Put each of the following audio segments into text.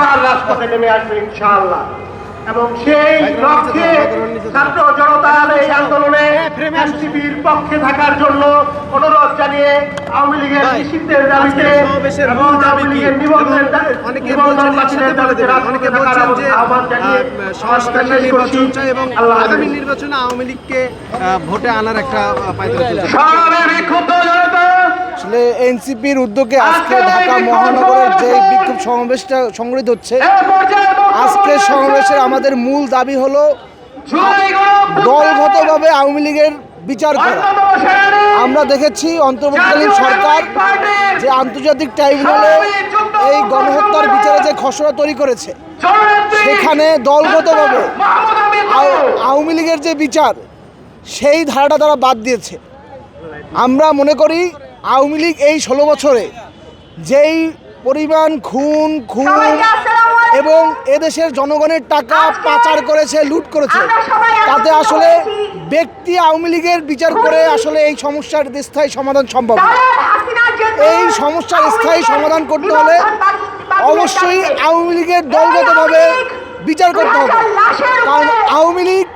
আবার রাজপথে নেমে আসবে ইনশাআল্লাহ। এবং সেই লক্ষ্যে ছাত্র জনতার এই আন্দোলনে এনসিপির পক্ষে থাকার জন্য অনুরোধ জানিয়ে আওয়ামী লীগের নিষিদ্ধের দাবিতে আওয়ামী লীগের নিবন্ধনের দাবিতে দেবেন। থাকার আহ্বান জানিয়ে সংস্কার নির্বাচন এবং আগামী নির্বাচনে আওয়ামী লীগকে ভোটে আনার একটা বিক্ষুব্ধ। জনতা আসলে এনসিপির উদ্যোগে আজকে ঢাকা মহানগরের যে বিক্ষোভ সমাবেশটা সংগঠিত হচ্ছে রাখছেন সমাবেশের আমাদের মূল দাবি হলো দলগতভাবে আওয়ামী লীগের বিচার করা। আমরা দেখেছি অন্তর্বর্তীকালীন সরকার যে আন্তর্জাতিক ট্রাইব্যুনালে এই গণহত্যার বিচারে যে খসড়া তৈরি করেছে সেখানে দলগতভাবে আওয়ামী লীগের যে বিচার সেই ধারাটা তারা বাদ দিয়েছে। আমরা মনে করি আওয়ামী লীগ এই ষোলো বছরে যেই পরিমাণ খুন খুন এবং এদেশের জনগণের টাকা পাচার করেছে লুট করেছে তাতে আসলে ব্যক্তি আওয়ামী লীগের বিচার করে আসলে এই সমস্যার স্থায়ী সমাধান সম্ভব। এই সমস্যার স্থায়ী সমাধান করতে হলে অবশ্যই আওয়ামী লীগের দলগতভাবে বিচার করতে হবে। কারণ আওয়ামী লীগ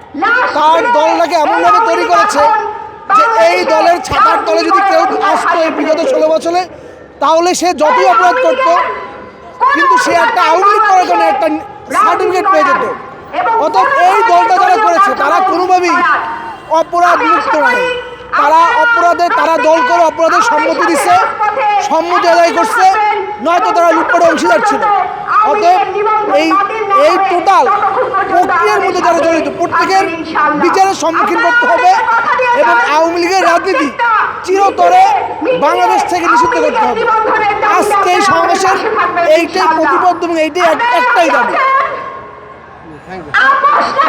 তার দলটাকে এমনভাবে তৈরি করেছে যে এই দলের ছাতার তলে যদি কেউ আসতো এই বিগত ষোলো বছরে, তাহলে সে যতই অপরাধ করতো, কিন্তু সে একটা লীগ করার জন্য একটা সার্টিফিকেট পেয়ে যেত। অতএব এই দলটা যারা করেছে, তারা কোনোভাবেই অপরাধ মুক্ত নয়। তারা অপরাধে, তারা দল করে অপরাধের সম্মতি দিচ্ছে, সম্মতি আদায় করছে, নয়তো তারা লুটপাটে অংশীদার ছিল। অতএব এই এই টোটাল প্রক্রিয়ার মধ্যে যারা জড়িত, প্রত্যেকের বিচারের সম্মুখীন করতে হবে। এবং আওয়ামী লীগের রাজনীতি চিরতরে বাংলাদেশ থেকে নিষিদ্ধ করতে হবে। আজকে এই সমাবেশের এইটাই প্রতিবদ্ধ এবং এইটাই একটাই দাবি।